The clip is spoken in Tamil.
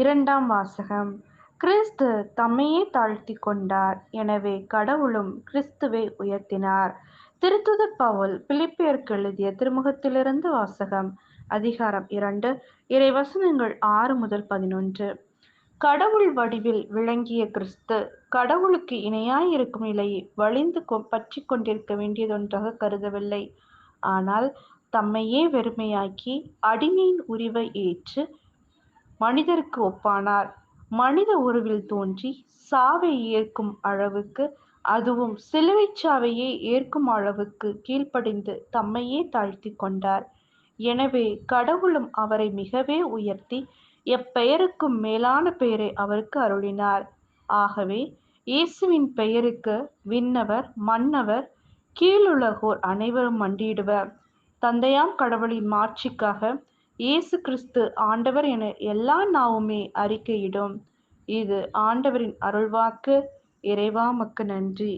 இரண்டாம் வாசகம். கிறிஸ்து தம்மையே தாழ்த்தி கொண்டார். எனவே கடவுளும் கிறிஸ்துவை உயர்த்தினார். திருத்துதர் பவுல் பிலிப்பியருக்கு எழுதிய திருமுகத்திலிருந்து வாசகம். அதிகாரம் இரண்டு. இறை வசனங்கள் ஆறு முதல் பதினொன்று. கடவுள் வடிவில் விளங்கிய கிறிஸ்து கடவுளுக்கு இணையாயிருக்கும் நிலையை வலிந்து பற்றி கொண்டிருக்க வேண்டியதொன்றாக கருதவில்லை. ஆனால் தம்மையே வெறுமையாக்கி அடிமையின் உரிவை ஏற்று மனிதருக்கு ஒப்பானார். மனித உருவில் தோன்றி சாவை ஏற்கும் அளவுக்கு அதுவும் சிலுவை சாவையே ஏற்கும் அளவுக்கு கீழ்ப்படிந்து தம்மையே தாழ்த்தி கொண்டார். எனவே கடவுளும் அவரை மிகவே உயர்த்தி எப்பெயருக்கும் மேலான பெயரை அவருக்கு அருளினார். ஆகவே இயேசுவின் பெயருக்கு விண்ணவர் மன்னவர் கீழுலகோர் அனைவரும் மண்டியிடுவர். தந்தையாம் கடவுளின் மாட்சிக்காக இயேசு கிறிஸ்து ஆண்டவர் என எல்லா நாவுமே அறிக்கையிடும். இது ஆண்டவரின் அருள்வாக்கு. இறைவா மக்கு நன்றி.